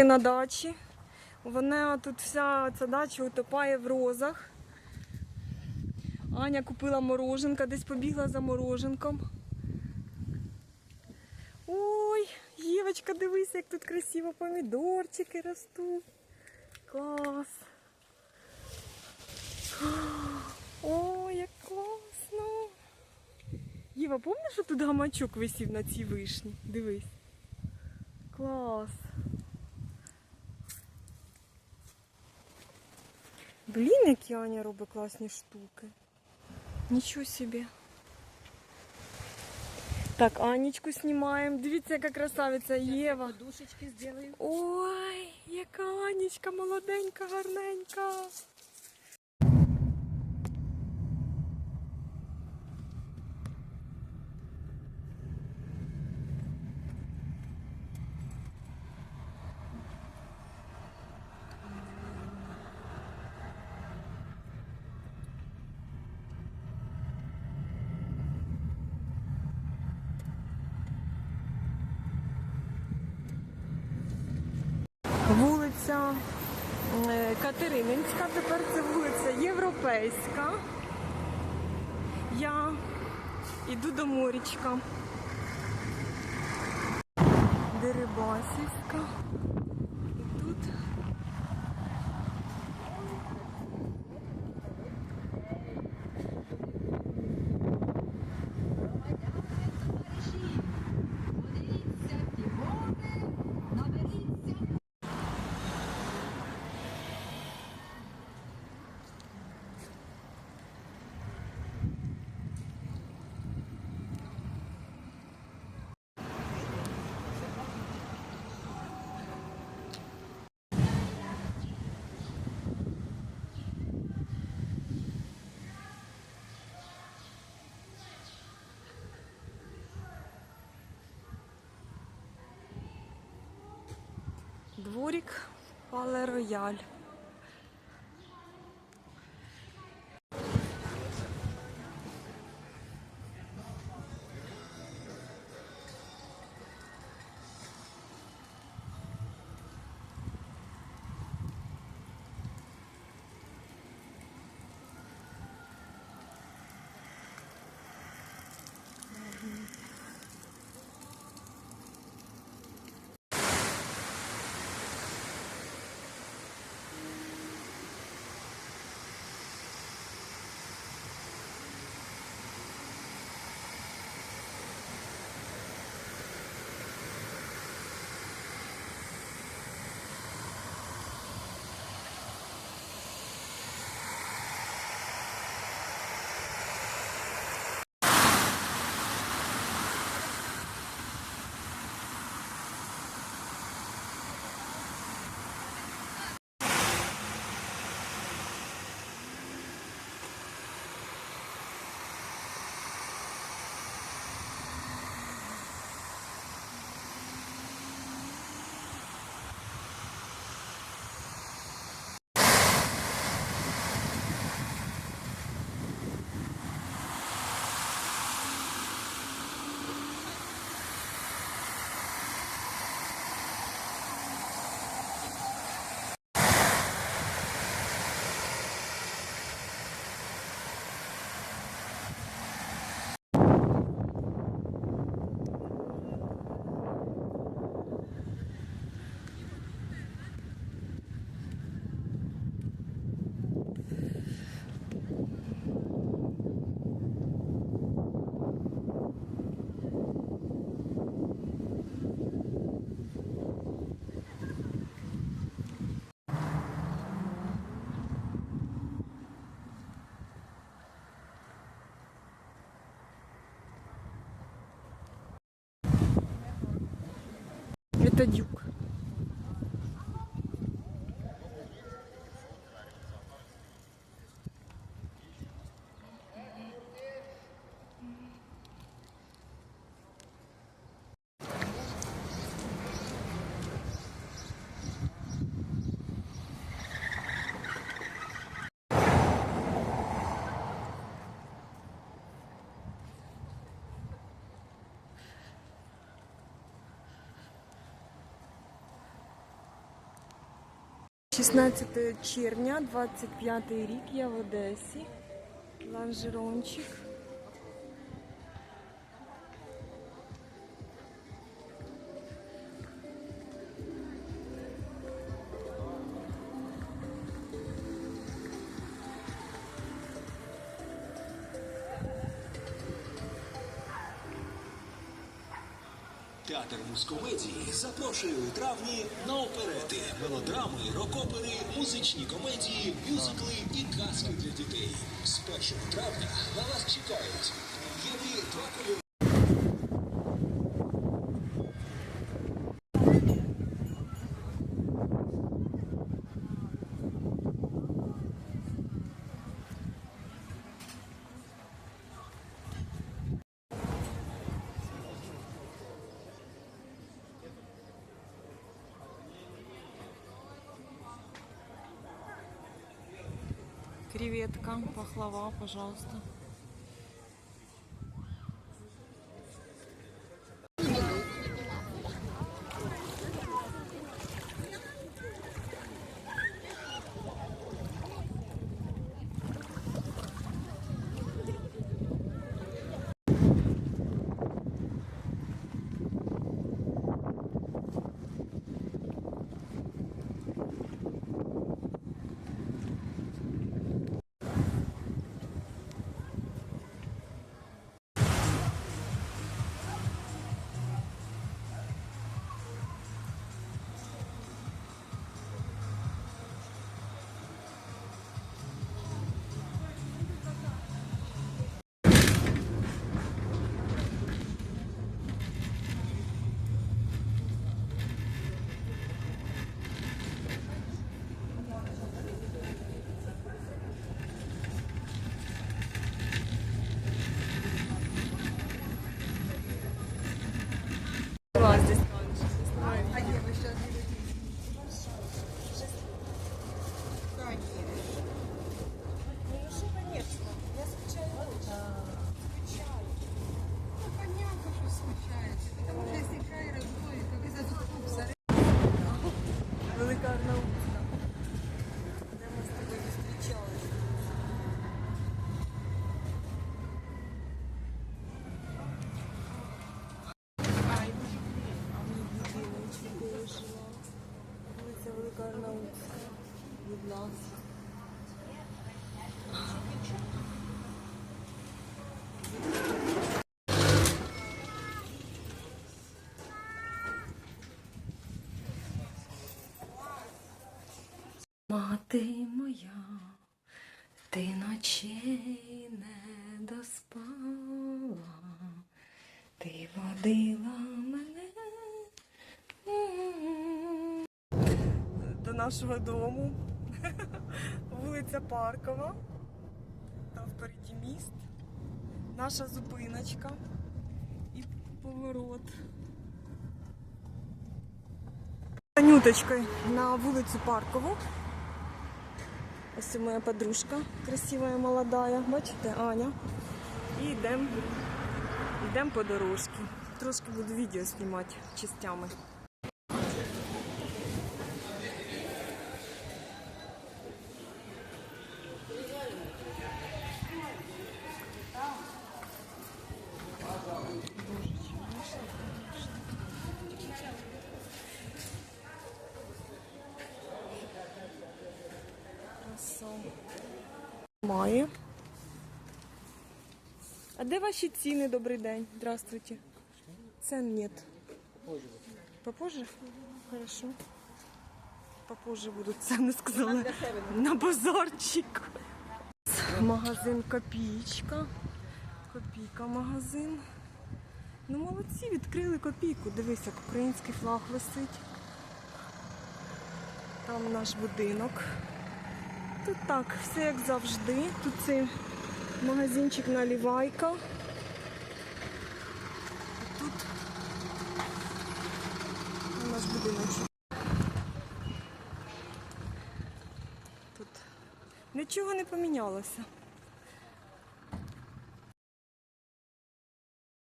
трошки на дачі. Вона тут вся ця дача утопає в розах. Аня купила мороженка, десь побігла за мороженком. Ой, Євочка, дивись, як тут красиво помідорчики ростуть. Клас. Ой, як класно. Єва, пам'ятаєш, що тут гамачок висів на цій вишні? Дивись. Клас. Блін, які Аня робить класні штуки. Нічого собі. Так, Анечку знімаємо. Дивіться, яка красавиця Єва. Подушечки зробимо. Ой, яка Анечка молоденька, гарненька. Вулиця е, Катерининська, тепер це вулиця Європейська. Я йду до морічка. Дерибасівська. Дворик Пале Рояль. Это 16 червня, 25 рік, я в Одесі. Ланжерончик. Театр музкомедії запрошує у травні на оперети, мелодрами, рок-опери, музичні комедії, мюзикли і казки для дітей. З 1 травня на вас чекають Єві Дракулі. Креветка, пахлава, пожалуйста. Мати моя, ти ночей не доспала, ти водила мене до нашого дому. Вулиця Паркова. Там впереді міст. Наша зупиночка і поворот. Анюточкою на вулицю Паркову. Ось моя подружка, красивая, молодая. Бачите, Аня. І йдемо йдем по дорожці. Трошки буду відео знімати частями. Має. А де ваші ціни? Добрий день. Здравствуйте. Цен нет. Попозже? Хорошо. Попозже будуть ціни, сказали. На базарчик. Магазин Копійка. Копійка магазин. Ну молодці, відкрили копійку. Дивись, як український флаг висить. Там наш будинок. Тут так, все як завжди. Тут цей магазинчик налівайка. Тут наш будиночок. Тут нічого не помінялося.